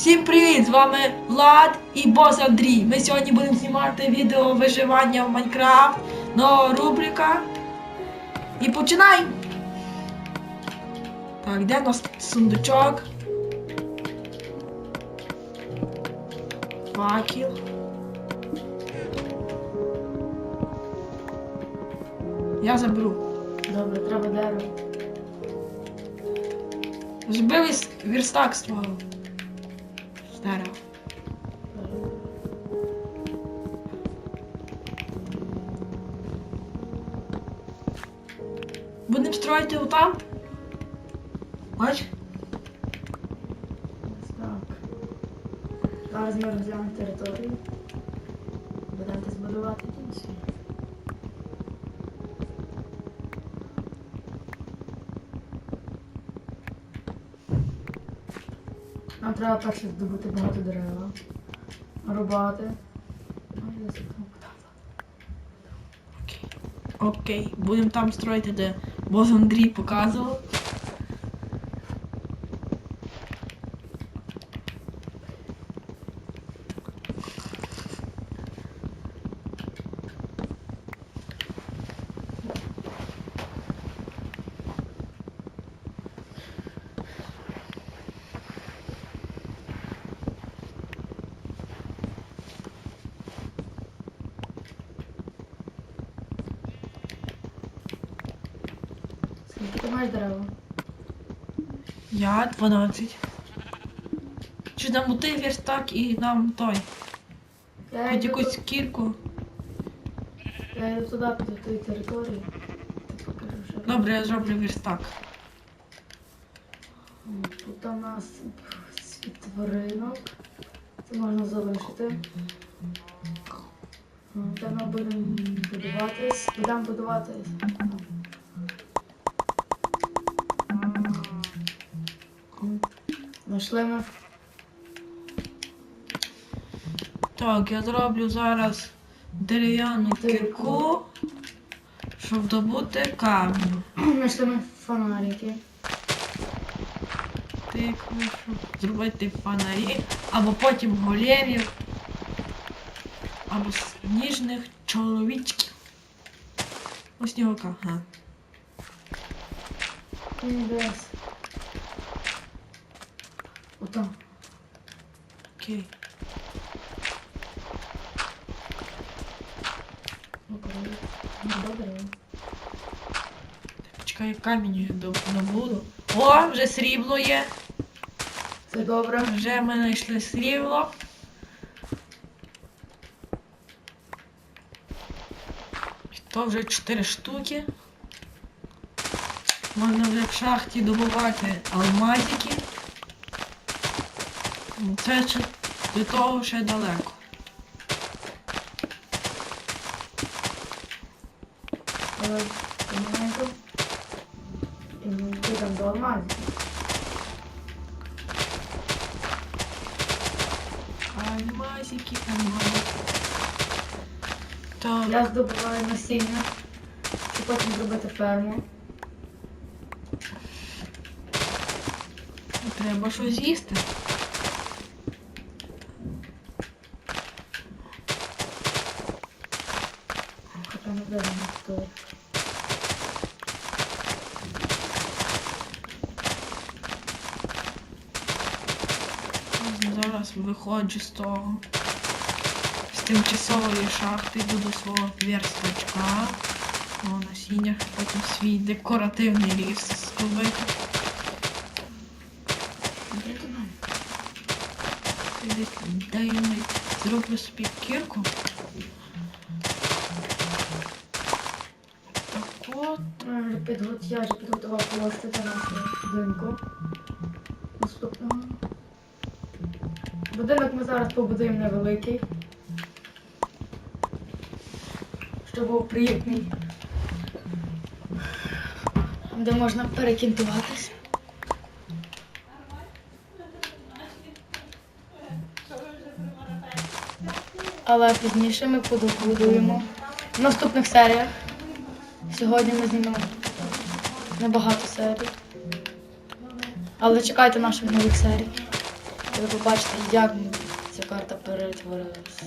Всім привіт! З вами Влад і бос Андрій. Ми сьогодні будемо знімати відео виживання в Майнкрафт. Нова рубрика. І починаємо! Так, де у нас сундучок? Факел. Я заберу. Добре, треба дерево. Збили верстак з твого. off. Будемо строїти отам? Бач? Так. Зараз ми розглянемо територію. Будемо збудувати Нам треба перше здобути багато дерева. Рубати. Ну. Окей, будемо там строїти, де Бозон Андрій показував. Дерева? Я 12. Чи нам ти верстак і нам той. Я Хоч йду, якусь кірку. я йду туди. Ти покажу, що. Добре, я зроблю верстак. Тут у нас світ тваринок. Це можна залишити. Та ми будемо будуватись. Будемо будуватись. Ми. Так, я зроблю зараз дерев'яну кірку, щоб добути камінь. Знайшли ми фонарики. Тикну, щоб зробити фонарі, або потім големів, або сніжних чоловічків. Ось снігока, ага. Десь. Отам. Окей. Ну, Добре. Чекай, камінь я доб- добуду. О, вже срібло є. Це добре. Вже ми знайшли срібло. То вже 4 штуки. Можна вже в шахті добувати алмазики. Це ще до того ще далеко. Йдемо до алмазів. Алмазики, алмазики. Так, Я здобуваю насіння, щоб потім зробити ферму. треба щось з'їсти. Хоча не буде стоїть. Зараз виходжу з того. З тимчасової шахти буду свого верстачка. О, насіння, потім свій декоративний ліс зробити. Де ти мене? Дай най- зроблю собі кірку. Так от. Я вже підготував площу для нашого будинку. Будинок ми зараз побудуємо невеликий. Щоб був приємний. Де можна перекінтуватись. Але пізніше ми побудуємо в наступних серіях. Сьогодні ми знімемо небагато серій. Але чекайте наших нових серій. Ви побачите, як ця карта перетворилась.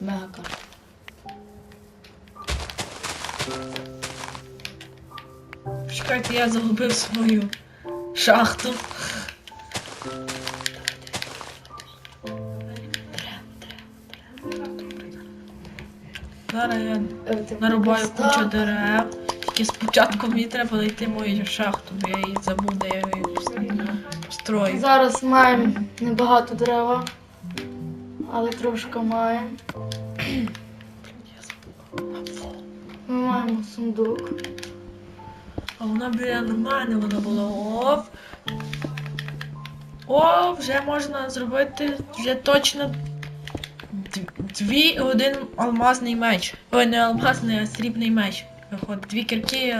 Мегакарта. Чекайте, я загубив свою шахту. Зараз я нарубаю кучу дерев. Тільки спочатку мені треба знайти мою шахту, бо я її забув, де я її пос- Зараз маємо небагато дерева, але трошки маємо. Ми маємо сундук. А вона біля нормальна, вона була оф. О, вже можна зробити вже точно дві один алмазний меч. Ой, не алмазний, а срібний меч. Виходить, дві кірки.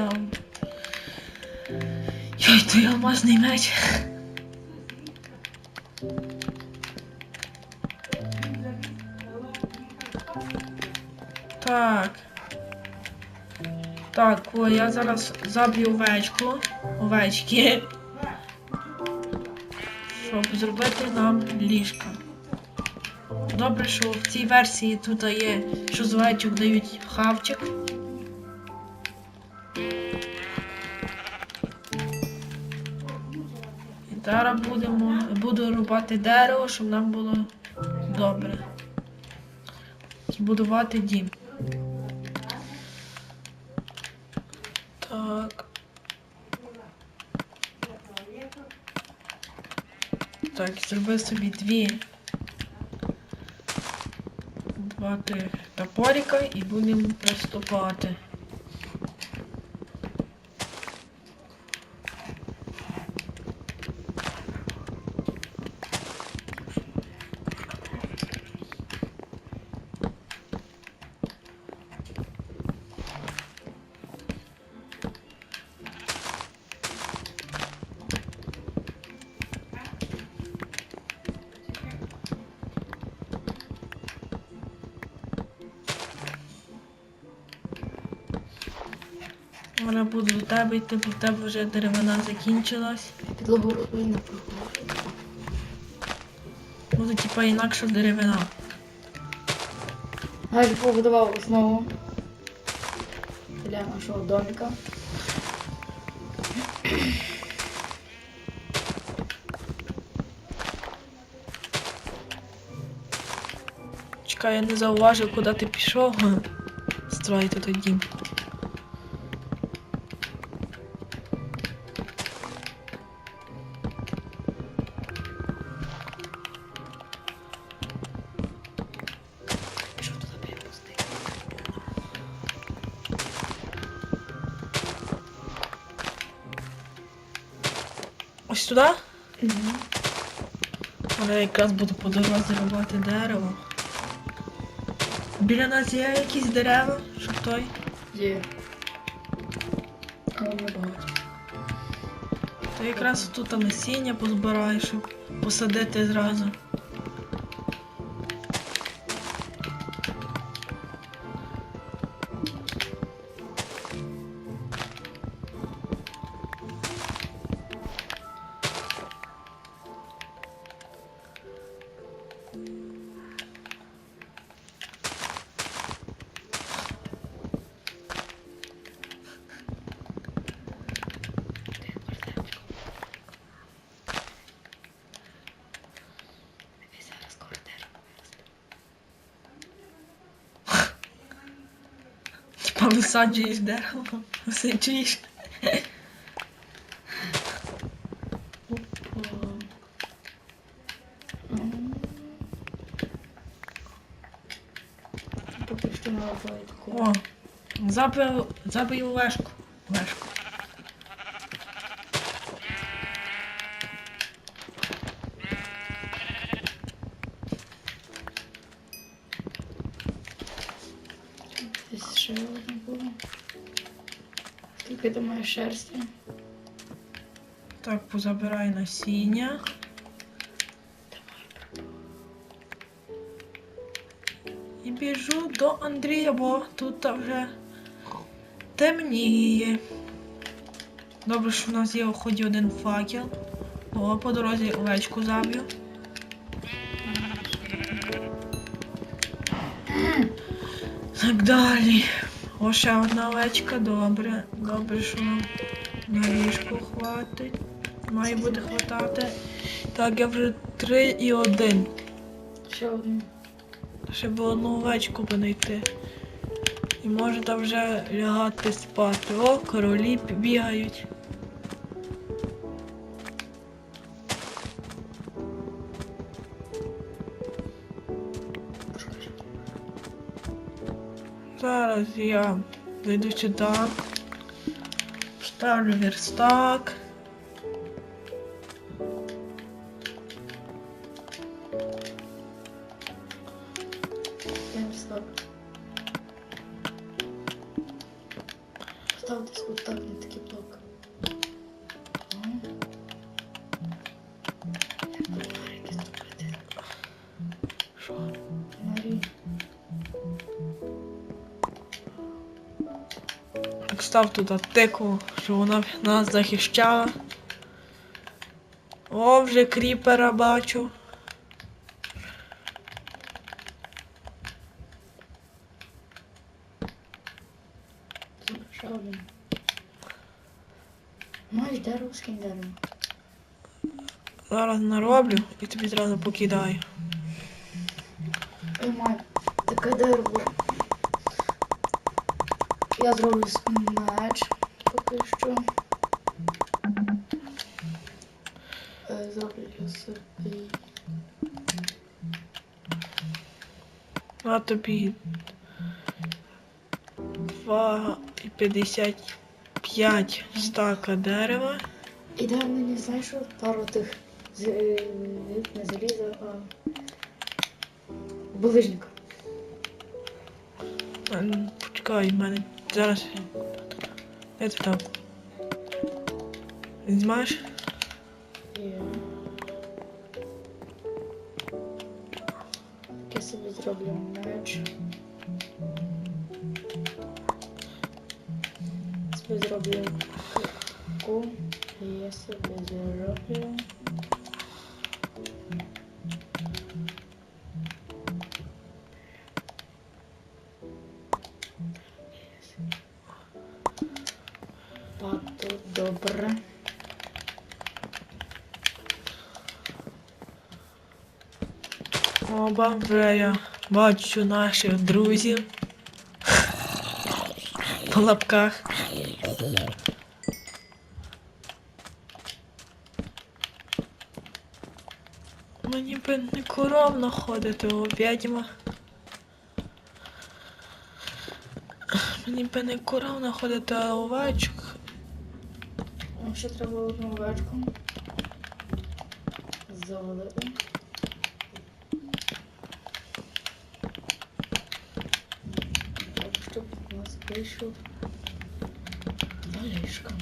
Йой, той алмазний меч. Так. Так, я зараз заб'ю овечку. Овечки. Щоб зробити нам ліжка. Добре, що в цій версії тут є, що з овечок дають хавчик. І зараз будемо, буду рубати дерево, щоб нам було добре. Збудувати дім. Так. Так, зробив собі дві. Два тих топорика і будемо приступати. Зараз буду до тебе йти, бо в тебе вже деревина закінчилась. Підлогу проходить. Буде типа інакша деревина. Гайд побудував основу для нашого домика. Чекай, я не зауважив, куди ти пішов. Строїти той Ось Угу. Але я якраз буду по дорозі рубати дерево. Біля нас є якісь дерева, щоб той. Є. Але багато. То якраз тут насіння позбираєш, щоб посадити зразу. Висаджуєш дерево, висаджуєш. О, забив, забив вешку. Вешку. немає шерсті. Так, позабирай насіння. І біжу до Андрія, бо тут вже темніє. Добре, що в нас є у один факел. О, по дорозі овечку заб'ю. Так далі. О, ще одна овечка, добре. Добре, що нам на ліжку хватить. Має буде хватати. Так, я вже три і один. Ще один. Ще б одну овечку би знайти. І можна вже лягати спати. О, королі бігають. Зараз я зайду сюди. Вставлю верстак. Став. Ставте так, не такий блок. Став туди тикву, щоб вона нас захищала. О, вже кріпера бачу. Маєш дерево, скинь. Зараз нароблю і тобі зразу покидаю. Ой, май, таке дерево. Я зроблю с- На тобі 2 і 55 стака дерева. І дай мені, знаєш, пару тих е, не заліза, а булижника. Почекай, в мене зараз. Де ти там? Знімаєш? Є. Я собі зроблю меч. Собі зроблю кирку. І я собі зроблю. Пату добре. Оба вже я бачу наших друзів. По лапках. Мені би не коровно ходити у відьма. Мені би не коровно ходити, а овечок. Ще треба одну овечку. Завалити. Так, щоб у нас вийшов залишка.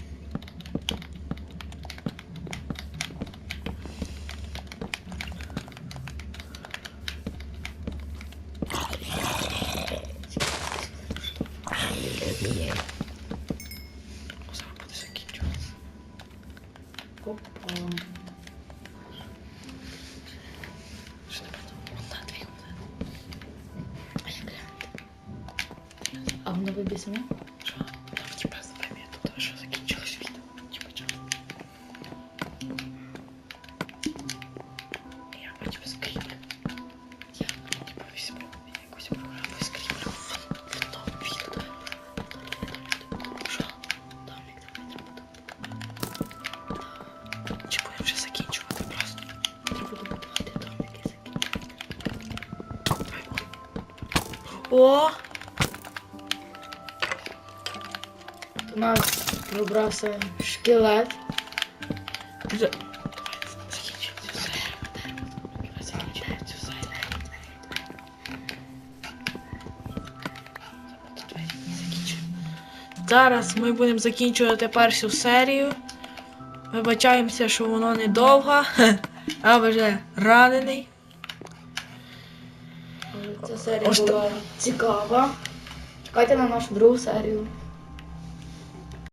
А воно вибісне? Не закінчуємо. Зараз ми будемо закінчувати першу серію. Вибачаємося, що воно недовго, а вже ранений. Ця серія Ось була цікава. Чекайте на нашу другу серію.